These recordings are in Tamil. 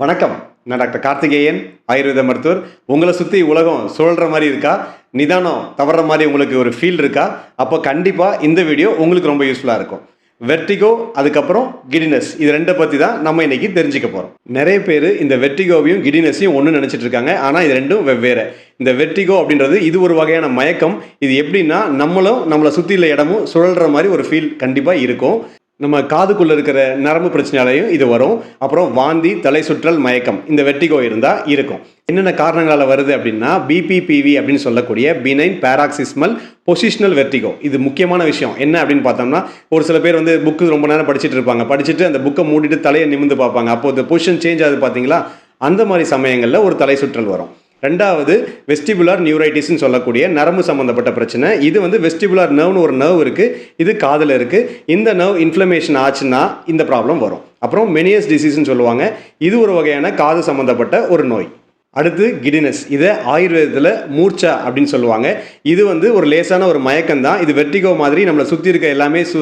வணக்கம். நான் டாக்டர் கார்த்திகேயன் ஆயுர்வேத மருத்துவர். உங்களை சுற்றி உலகம் சுழல்ற மாதிரி இருக்கா? நிதானம் தவற மாதிரி உங்களுக்கு ஒரு ஃபீல் இருக்கா? அப்போ கண்டிப்பாக இந்த வீடியோ உங்களுக்கு ரொம்ப யூஸ்ஃபுல்லாக இருக்கும். வெர்டிகோ அதுக்கப்புறம் கிடினஸ் இது ரெண்டை பற்றி தான் நம்ம இன்னைக்கு தெரிஞ்சுக்க போகிறோம் நிறைய பேர் இந்த வெர்டிகோவையும் கிடினஸையும் ஒன்று நினச்சிட்டு இருக்காங்க. ஆனால் இது ரெண்டும் வெவ்வேறு. இந்த வெர்டிகோ அப்படின்றது இது ஒரு வகையான மயக்கம். இது எப்படின்னா நம்மளும் நம்மளை சுற்றியுள்ள இடமும் சுழல்ற மாதிரி ஒரு ஃபீல் கண்டிப்பாக இருக்கும். நம்ம காதுக்குள்ளே இருக்கிற நரம்பு பிரச்சனையாலையும் இது வரும். அப்புறம் வாந்தி தலை சுற்றல் மயக்கம். இந்த வெர்டிகோ இருந்தால் இருக்கும். என்னென்ன காரணங்களால் வருது அப்படின்னா பிபிபிவி அப்படின்னு சொல்லக்கூடிய பினைன் பேராக்சிஸ்மல் பொசிஷனல் வெர்டிகோ இது முக்கியமான விஷயம். என்ன அப்படின்னு பார்த்தோம்னா ஒரு சில பேர் வந்து புக்கு ரொம்ப நேரம் படிச்சுட்டு இருப்பாங்க. படிச்சுட்டு அந்த புக்கை மூடிட்டு தலையை நிமிந்து பார்ப்பாங்க. அப்போ இந்த பொசிஷன் சேஞ்ச் ஆகுது பார்த்தீங்களா? அந்த மாதிரி சமயங்களில் ஒரு தலை சுற்றல் வரும். ரெண்டாவது வெஸ்டிபுலார் நியூரைட்டிஸ்னு சொல்லக்கூடிய நரம்பு சம்மந்தப்பட்ட பிரச்சனை. இது வந்து வெஸ்டிபுலார் நர்வ்னு ஒரு நர்வ் இருக்குது இது காதில் இருக்குது இந்த நர்வ் இன்ஃப்ளமேஷன் ஆச்சுன்னா இந்த ப்ராப்ளம் வரும். அப்புறம் மெனியஸ் டிசீஸ்னு சொல்லுவாங்க. இது ஒரு வகையான காது சம்மந்தப்பட்ட ஒரு நோய். அடுத்து கிடினஸ். இதை ஆயுர்வேதத்தில் மூர்ச்சா அப்படின்னு சொல்லுவாங்க. இது வந்து ஒரு லேசான ஒரு மயக்கம் தான் இது வெர்டிகோ மாதிரி நம்மளை சுற்றி இருக்க எல்லாமே சு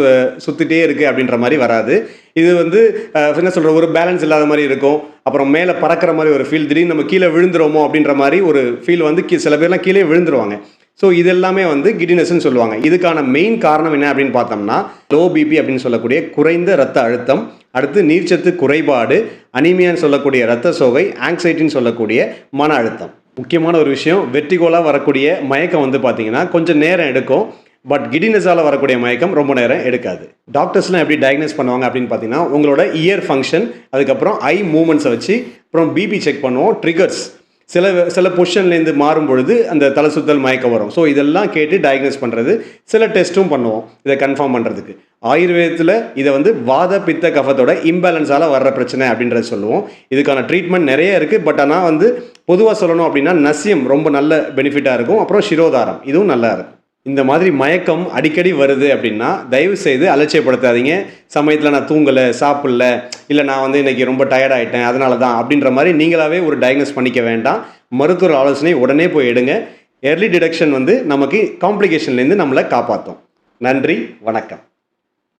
சுற்றிட்டே இருக்குது அப்படின்ற மாதிரி வராது. இது வந்து என்ன சொல்கிற ஒரு பேலன்ஸ் இல்லாத மாதிரி இருக்கும். அப்புறம் மேலே பறக்கிற மாதிரி ஒரு ஃபீல் திடீர்னு நம்ம கீழே விழுந்துருவோமோ அப்படின்ற மாதிரி ஒரு ஃபீல் வந்து கீ- சில பேர்லாம் கீழே விழுந்துருவாங்க. ஸோ இது எல்லாமே வந்து கிடினஸ்ன்னு சொல்லுவாங்க. இதுக்கான மெயின் காரணம் என்ன அப்படின்னு பார்த்தோம்னா லோ பிபி அப்படின்னு சொல்லக்கூடிய குறைந்த ரத்த அழுத்தம் அடுத்து நீர்ச்சத்து குறைபாடு அனிமியான்னு சொல்லக்கூடிய ரத்த சோகை ஆங்ஸைட்டின்னு சொல்லக்கூடிய மன அழுத்தம். முக்கியமான ஒரு விஷயம் வெற்றிகோலாக வரக்கூடிய மயக்கம் வந்து பார்த்தீங்கன்னா கொஞ்சம் நேரம் எடுக்கும். பட் கிடினஸால் வரக்கூடிய மயக்கம் ரொம்ப நேரம் எடுக்காது. டாக்டர்ஸ்லாம் எப்படி டயக்னோஸ் பண்ணுவாங்க அப்படின்னு பார்த்தீங்கன்னா உங்களோட இயர் ஃபங்க்ஷன் அதுக்கப்புறம் ஐ மூமெண்ட்ஸை வச்சு அப்புறம் பிபி செக் பண்ணுவோம் ட்ரிகர்ஸ் சில சில பொசிஷன்லேருந்து மாறும் பொழுது அந்த தலை சுத்தல் மயக்கம் வரும். ஸோ இதெல்லாம் கேட்டு டயக்னோஸ் பண்ணுறது சில டெஸ்ட்டும் பண்ணுவோம். இதை கன்ஃபார்ம் பண்ணுறதுக்கு ஆயுர்வேதத்தில் இதை வந்து வாத பித்த கஃபத்தோட இம்பேலன்ஸால் வர்ற பிரச்சனை அப்படின்றத சொல்லுவோம். இதுக்கான ட்ரீட்மெண்ட் நிறைய இருக்குது பட் ஆனால் வந்து பொதுவாக சொல்லணும் அப்படின்னா நசியம் ரொம்ப நல்ல பெனிஃபிட்டாக இருக்கும். அப்புறம் சிரோதாரம். இதுவும் நல்லா இருக்கும். இந்த மாதிரி மயக்கம் அடிக்கடி வருது அப்படின்னா தயவு செய்து அலட்சியப்படுத்தாதீங்க. சமயத்தில் நான் தூங்கலை சாப்பிடல இல்லை நான் வந்து இன்னைக்கு ரொம்ப டயர்ட் ஆகிட்டேன் அதனால தான் அப்படின்ற மாதிரி நீங்களாவே ஒரு டயக்னோஸ் பண்ணிக்க வேண்டாம். மருத்துவர் ஆலோசனை உடனே போய் எடுங்க. எர்லி டிடெக்ஷன் வந்து நமக்கு காம்ப்ளிகேஷன்லேருந்து நம்மளை காப்பாற்றும் நன்றி வணக்கம்.